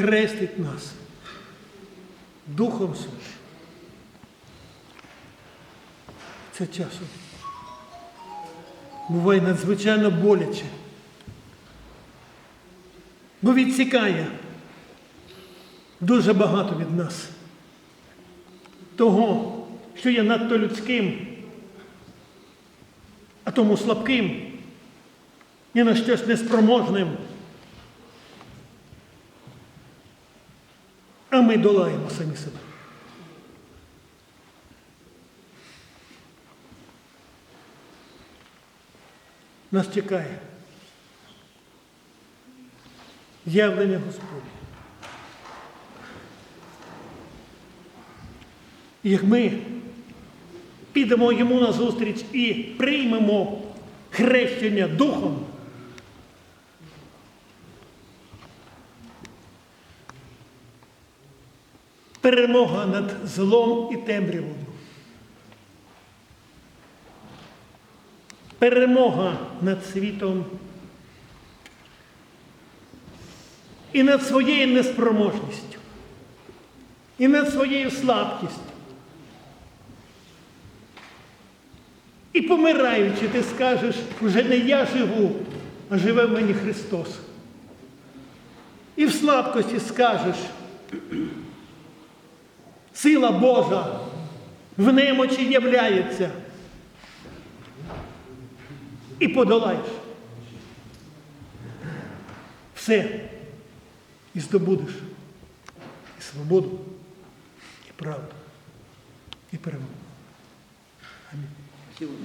хрестить нас Духом Святим. Це часом буває надзвичайно боляче, бо відсікає дуже багато від нас того, що є надто людським, а тому слабким, ні на щось неспроможним. А ми долаємо самі себе. Нас чекає явлення Господнє. Як ми підемо йому на зустріч і приймемо хрещення Духом, перемога над злом і темрявою. Перемога над світом і над своєю неспроможністю, і над своєю слабкістю. І помираючи, ти скажеш, вже не я живу, а живе в мені Христос. І в слабкості скажеш, сила Божа в немочі являється. І подолаєш. Все. І здобудеш. І свободу, і правду, і перемогу. Амінь.